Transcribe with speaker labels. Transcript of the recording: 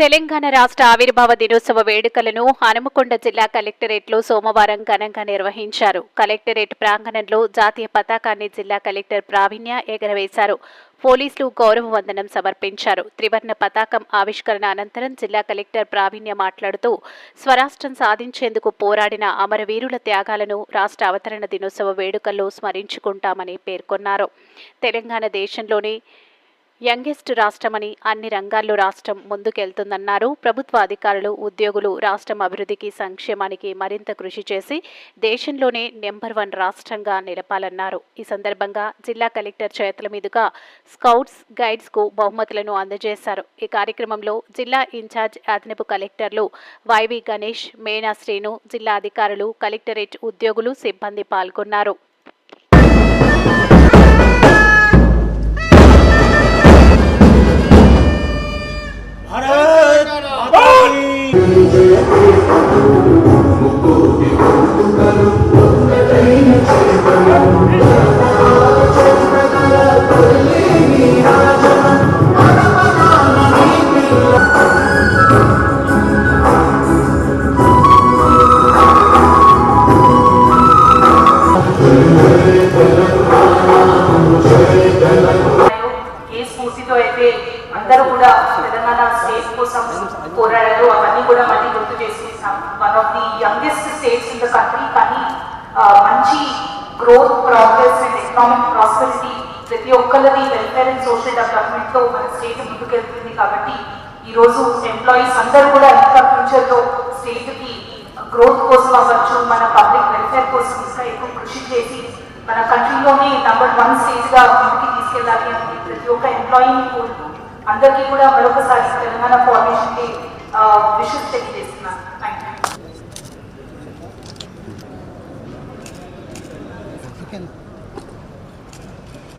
Speaker 1: తెలంగాణ రాష్ట్ర ఆవిర్భావ దినోత్సవ వేడుకలను హనుమకొండ జిల్లా కలెక్టరేట్లో సోమవారం ఘనంగా నిర్వహించారు. కలెక్టరేట్ ప్రాంగణంలో జాతీయ పతాకాన్ని జిల్లా కలెక్టర్ ప్రావీణ్య ఎగరవేశారు. పోలీసులు గౌరవ వందనం సమర్పించారు. త్రివర్ణ పతాకం ఆవిష్కరణ అనంతరం జిల్లా కలెక్టర్ ప్రావీణ్య మాట్లాడుతూ స్వరాష్ట్రం సాధించేందుకు పోరాడిన అమరవీరుల త్యాగాలను రాష్ట్ర అవతరణ దినోత్సవ వేడుకల్లో స్మరించుకుంటామని పేర్కొన్నారు. తెలంగాణ దేశంలోనే యంగెస్ట్ రాష్ట్రమని అన్ని రంగాల్లో రాష్ట్రం ముందుకెళ్తుందన్నారు. ప్రభుత్వ అధికారులు ఉద్యోగులు రాష్ట్రం అభివృద్ధికి సంక్షేమానికి మరింత కృషి చేసి దేశంలోనే నెంబర్ వన్ రాష్ట్రంగా నిలపాలన్నారు. ఈ సందర్భంగా జిల్లా కలెక్టర్ చేతుల మీదుగా స్కౌట్స్ గైడ్స్కు బహుమతులను అందజేశారు. ఈ కార్యక్రమంలో జిల్లా ఇన్ఛార్జ్ అదనపు కలెక్టర్లు వైవి గణేష్ మేనా శ్రీను జిల్లా అధికారులు కలెక్టరేట్ ఉద్యోగులు సిబ్బంది పాల్గొన్నారు.
Speaker 2: ముక్కోటి తెలంగాణ స్టేట్ కోసం పోరాడారు అవన్నీ కూడా మళ్ళీ గుర్తు చేసేసాం one of the youngest states in the country కానీ మంచి growth progress and economic prosperity ప్రతి ఒక్కరిది వెల్ఫేర్ అండ్ సోషల్ డెవలప్మెంట్తో మన స్టేట్ ముందుకెళ్తుంది కాబట్టి ఈ రోజు ఎంప్లాయీస్ అందరూ కూడా ఇంకా ఫ్యూచర్ స్టేట్కి స్టేట్కి గ్రోత్ కోసం అవ్వచ్చు మన పబ్లిక్ వెల్ఫేర్ కోసం ఇంకా ఎక్కువ కృషి చేసి మన కంట్రీలోనే నంబర్ వన్ స్టేజ్గా ముందుకి తీసుకెళ్ళాలి అని ప్రతి ఒక్క ఎంప్లాయీని కోరుతూ అందరికీ కూడా మరొకసారి తెలంగాణ ఫౌండేషన్కి విషెస్ తెలియజేస్తున్నాను. Thank you